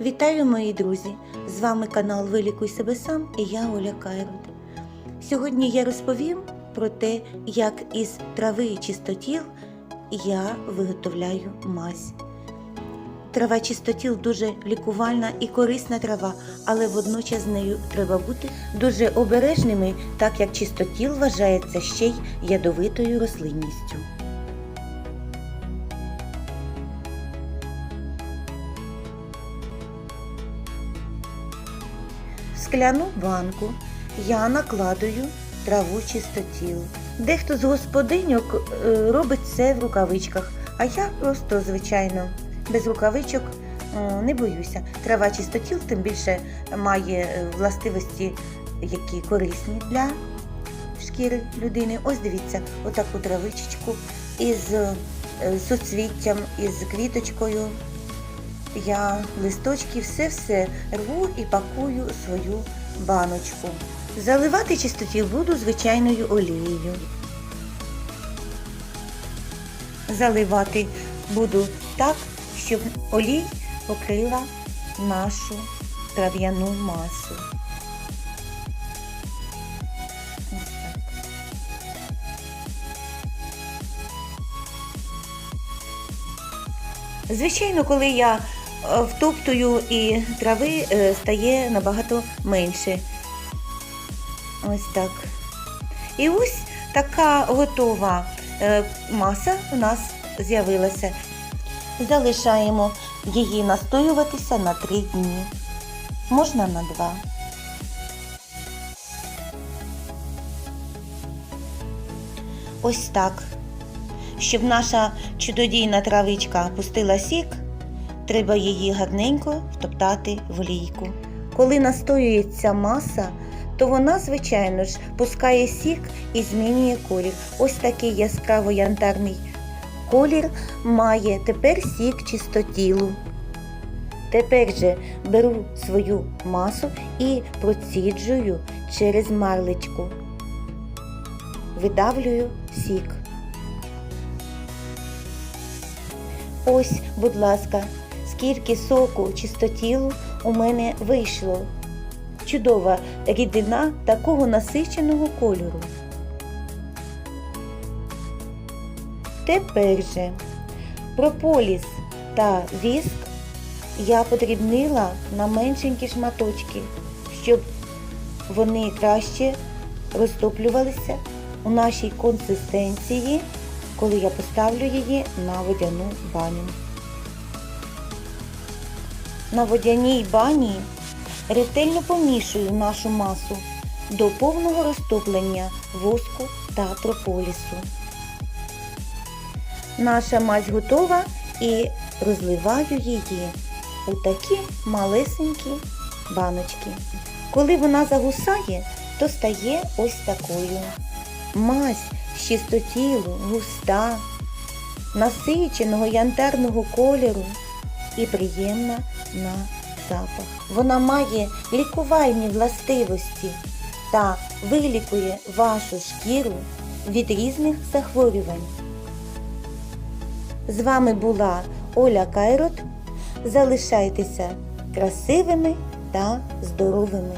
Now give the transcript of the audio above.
Вітаю, мої друзі! З вами канал Вилікуй себе сам і я Оля Кайрот. Сьогодні я розповім про те, як із трави чистотіл я виготовляю мазь. Трава чистотіл дуже лікувальна і корисна трава, але водночас з нею треба бути дуже обережними, так як чистотіл вважається ще й ядовитою рослинністю. Скляну банку я накладую траву чистотіл. Дехто з господиньок е, робить це в рукавичках, а я просто, звичайно, без рукавичок е, не боюся. Трава чистотіл тим більше має е, властивості, які корисні для шкіри людини. Ось дивіться, отаку травичечку із суцвіттям, із квіточкою. Я листочки все-все рву і пакую свою баночку. Заливати чистотіл буду звичайною олією. Заливати буду так, щоб олій покрила нашу трав'яну масу. Звичайно, коли я втоптую і трави е, стає набагато менше. Ось так. І ось така готова е, маса у нас з'явилася. Залишаємо її настоюватися на 3 дні. Можна на 2. Ось так. Щоб наша чудодійна травичка пустила сік, треба її гарненько втоптати в олійку. Коли настоюється маса, то вона, звичайно ж, пускає сік і змінює колір. Ось такий яскраво янтарний колір має тепер сік чистотілу. Тепер же беру свою масу і проціджую через марлечку. Видавлюю сік. Ось, будь ласка, скільки соку чистотілу у мене вийшло. Чудова рідина такого насиченого кольору. Тепер же прополіс та віск я подрібнила на меншенькі шматочки, щоб вони краще розтоплювалися у нашій консистенції, коли я поставлю її на водяну баню. На водяній бані ретельно помішую нашу масу до повного розтоплення воску та прополісу. Наша мазь готова і розливаю її у такі малесенькі баночки. Коли вона загусає, то стає ось такою. Мазь чистотілу, густа, насиченого янтарного кольору і приємна на запах. Вона має лікувальні властивості та вилікує вашу шкіру від різних захворювань. З вами була Оля Кайрот. Залишайтеся красивими та здоровими.